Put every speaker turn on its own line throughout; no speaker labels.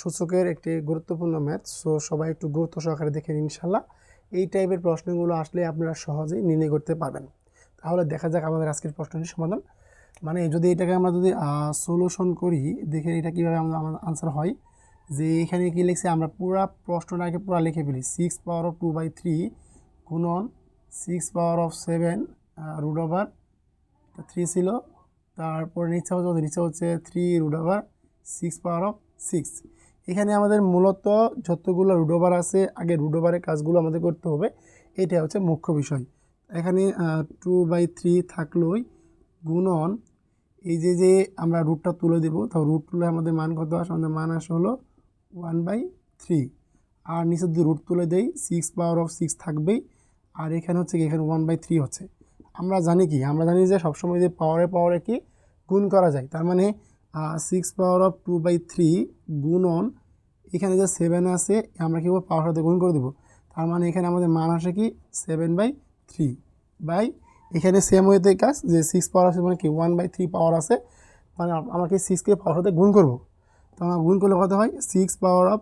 সূচকের একটি গুরুত্বপূর্ণ ম্যাথ। সো সবাই একটু গুরুত্ব সহকারে দেখেন ইনশাল্লাহ এই টাইপের প্রশ্নগুলো আসলে আপনারা সহজেই নির্ণয় করতে পারবেন। তাহলে দেখা যাক আমাদের আজকের প্রশ্নটির সমাধান। মানে যদি এটাকে আমরা যদি সলিউশন করি দেখে এটা কীভাবে আমাদের আনসার হয়। যে এখানে কি লিখছে, আমরা পুরা প্রশ্নটাকে পুরা লিখে ফেলি। Six power of two by three গুণন six power of seven root over three ছিল। তারপর নিচে হচ্ছে নিচে হচ্ছে three root over six power of six. এখানে আমাদের মূলত যতগুলো ওভার আছে, আগে রুট ওভারের কাজগুলো আমাদের করতে হবে। এটা হচ্ছে মুখ্য বিষয়। এখানে টু বাই থ্রি থাকলোই গুণন এই যে যে আমরা রুটটা তুলে দেব, তো রুট তুলে আমাদের মান কত আসে? আমাদের মান আসে হলো ওয়ান বাই থ্রি আর নিচে যদি রুট তুলে দেই সিক্স পাওয়ার অফ সিক্স থাকবেই। আর এখানে হচ্ছে কি, এখানে ওয়ান বাই থ্রি হচ্ছে। আমরা জানি কি, আমরা জানি যে সবসময় যে পাওয়ারে পাওয়ারে কি গুণ করা যায়। তার মানে six power of two by three গুণন এখানে যে সেভেন আছে, আমরা কি করব? পাওয়ার সাথে গুণ করে দেবো। তার মানে এখানে আমাদের মান আসে কি? সেভেন বাই থ্রি বাই এখানে সেম ওয়েতে কাজ, যে সিক্স পাওয়ার আছে মানে কি? ওয়ান বাই থ্রি পাওয়ার আছে মানে আম- আমাকে সিক্সকে পাওয়ার সাথে গুণ করব? তো আমরা গুণ করলে কত হয়? সিক্স পাওয়ার অফ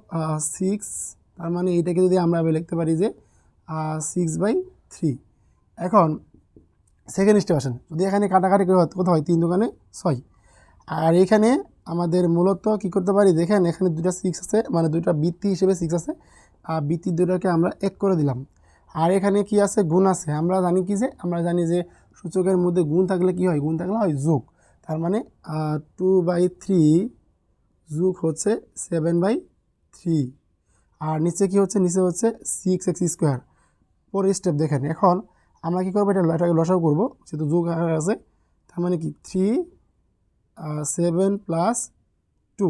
সিক্স তার মানে এইটাকে যদি আমরা লিখতে পারি যে সিক্স বাই থ্রি এখন সেকেন্ড স্টেপ আসেন। যদি এখানে কাটাকাটি করে কত হয়? তিন দোকানে ছয়। আর এখানে আমাদের মূলত কি করতে পারি? দেখেন, এখানে দুটা সিক্স আছে মানে দুটা বৃত্তি হিসেবে সিক্স আছে। আর বৃত্তি দুটাকে আমরা এক করে দিলাম। আর এখানে কি আছে? গুণ আছে। আমরা জানি কি যে, আমরা জানি যে সূচকের মধ্যে গুণ থাকলে কি হয়? গুণ থাকলে হয় যোগ। তার মানে টু বাই থ্রি যোগ হচ্ছে সেভেন বাই থ্রি আর নিচে কি হচ্ছে? নিচে হচ্ছে সিক্স এক্স স্কোয়ার পরের স্টেপ দেখেন। এখন আমরা কী করব? এটা এটাকে লসাও করব। যেহেতু যোগ আছে, তার মানে কি? থ্রি সেভেন প্লাস টু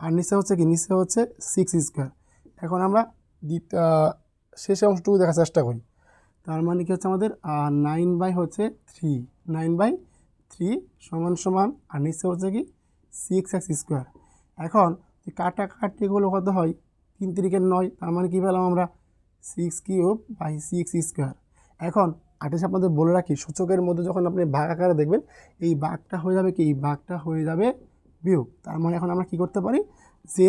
আর নিচে হচ্ছে কি? নিচে হচ্ছে সিক্স স্কোয়ার এখন আমরা শেষে অংশটুকু দেখার চেষ্টা করি। তার মানে কি হচ্ছে আমাদের? নাইন বাই হচ্ছে থ্রি নাইন বাই থ্রি সমান সমান, আর নিচে হচ্ছে কি? সিক্স এক্স স্কোয়ার এখন কাটাকাটিগুলো কত হয়? তিন তিরিকের নয়, তার মানে কী পেলাম আমরা six cube by six square এখন আটেশ আপনাদের বলে রাখি, সূচকের মধ্যে যখন আপনি ভাগ আকারে দেখবেন, এই ভাগটা হয়ে যাবে কি? এই ভাগটা হয়ে যাবে বিয়োগ। তার মানে এখন আমরা কি করতে পারি? যে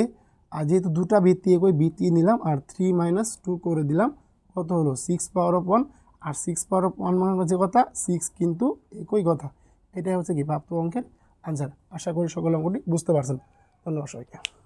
যেহেতু দুটা ভিত্তি একই ভিত্তি নিলাম, আর থ্রি মাইনাস টু করে দিলাম, কত হলো? সিক্স পাওয়ার অফ ওয়ান আর সিক্স পাওয়ার অফ ওয়ান মানে হচ্ছে কথা সিক্স কিন্তু একই কথা। এটাই হচ্ছে কি? প্রাপ্ত অঙ্কের আনসার আশা করি সকল অঙ্কটি বুঝতে পারছেন। ধন্যবাদ সবাইকে।